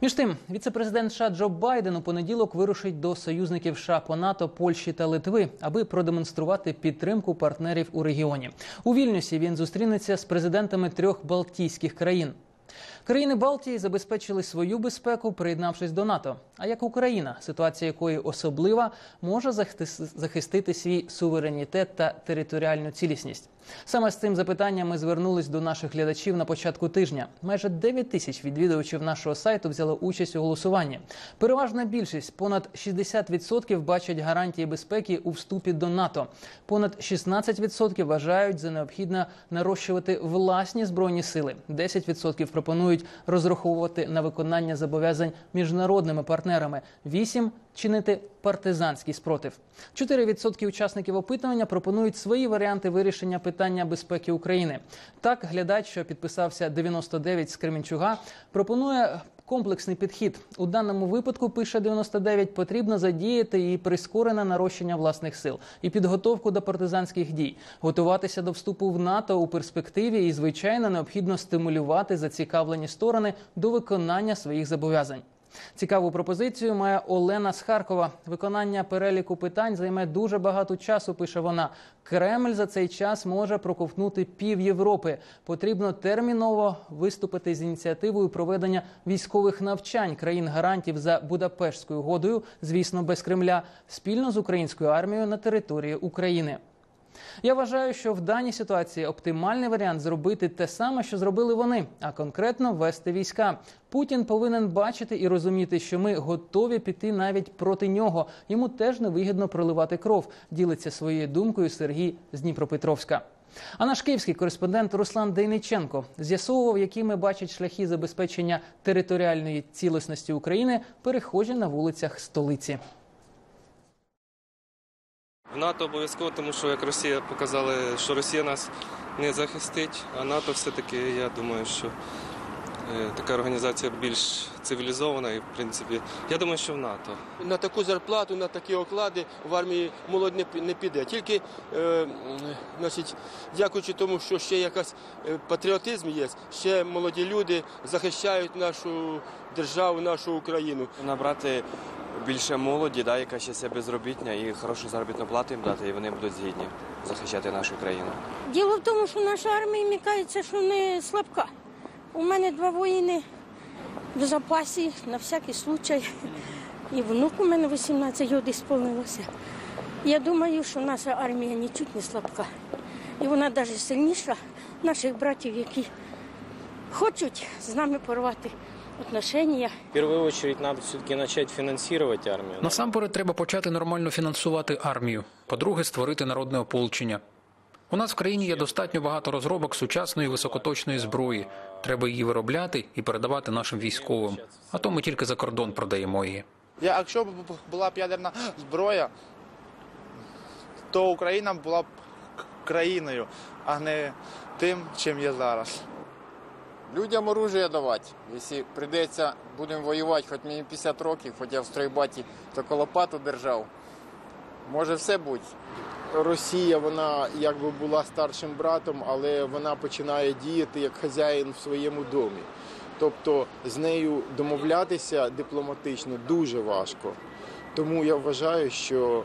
Між тим, віце-президент США Джо Байден у понеділок вирушить до союзників США по НАТО, Польщі та Литви, аби продемонструвати підтримку партнерів у регіоні. У Вільнюсі він зустрінеться з президентами трьох Балтійських країн. Країни Балтії забезпечили свою безпеку, приєднавшись до НАТО. А як Україна, ситуація якої особлива, може захистити свій суверенітет та територіальну цілісність? Саме з цим запитанням ми звернулись до наших глядачів на початку тижня. Майже 9 тисяч відвідувачів нашого сайту взяло участь у голосуванні. Переважна більшість, понад 60% бачать гарантії безпеки у вступі до НАТО. Понад 16% вважають за необхідне нарощувати власні збройні сили. 10% пропонують розраховувати на виконання зобов'язань міжнародними партнерами. 8% чинити партизанський спротив. 4% учасників опитування пропонують свої варіанти вирішення питання безпеки України. Так, глядач, що підписався 99 з Кременчуга, пропонує комплексний підхід. У даному випадку пише 99, потрібно задіяти і прискорене нарощення власних сил, і підготовку до партизанських дій, готуватися до вступу в НАТО у перспективі, і звичайно необхідно стимулювати зацікавлені сторони до виконання своїх зобов'язань. Цікаву пропозицію має Олена з Харкова. Виконання переліку питань займе дуже багато часу. Пише вона. Кремль за цей час може проковтнути пів Європи. Потрібно терміново виступити з ініціативою проведення військових навчань країн гарантів за Будапештською угодою, звісно, без Кремля, спільно з українською армією на території України. Я вважаю, що в даній ситуації оптимальний варіант зробити те саме, що зробили вони, а конкретно ввести війська. Путін повинен бачити і розуміти, що ми готові піти навіть проти нього. Йому теж невигідно проливати кров. Ділиться своєю думкою Сергій з Дніпропетровська. А наш київський кореспондент Руслан Дейниченко з'ясовував, якими бачать шляхи забезпечення територіальної цілісності України перехожі на вулицях столиці. НАТО обов'язково, тому що як Росія показала, що Росія нас не захистить, а НАТО все-таки, я думаю, що така організація більш цивілізована і, в принципі, я думаю, що в НАТО. На таку зарплату, на такі оклади в армії молодь не, піде. Тільки, е, значить, дякуючи тому, що ще якась е, патріотизм є, ще молоді люди захищають нашу державу, нашу Україну. Набрати більше молоді, да, яка ще себе безробітня, і хорошу заробітну плату їм дати, і вони будуть згідні захищати нашу країну. Діло в тому, що наша армія мені кажеться, що не слабка. У мене два воїни в запасі на всякий случай. І внук у мене 18 років сповнилося. Я думаю, що наша армія нічуть не слабка. І вона навіть сильніша наших братів, які хочуть з нами порвати отношення. В первую очередь надо все-таки начать финансировать армию. Насамперед треба почати нормально фінансувати армію. По-друге, створити народне ополчення. У нас в країні є достатньо багато розробок сучасної високоточної зброї. Треба її виробляти і передавати нашим військовим. А то ми тільки за кордон продаємо її. Якщо б була б ядерна зброя, то Україна була б країною, а не тим, чим є зараз. Людям оружие давати. Якщо прийдеться, будемо воювати, хоч мені 50 років, хоч я в стройбаті таку лопату держав. Може все бути. Росія вона якби була старшим братом, але вона починає діяти як хазяїн в своєму домі. Тобто з нею домовлятися дипломатично дуже важко. Тому я вважаю, що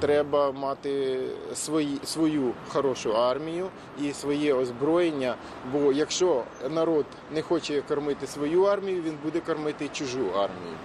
треба мати свої, свою хорошу армію і своє озброєння. Бо якщо народ не хоче кормити свою армію, він буде кормити чужу армію.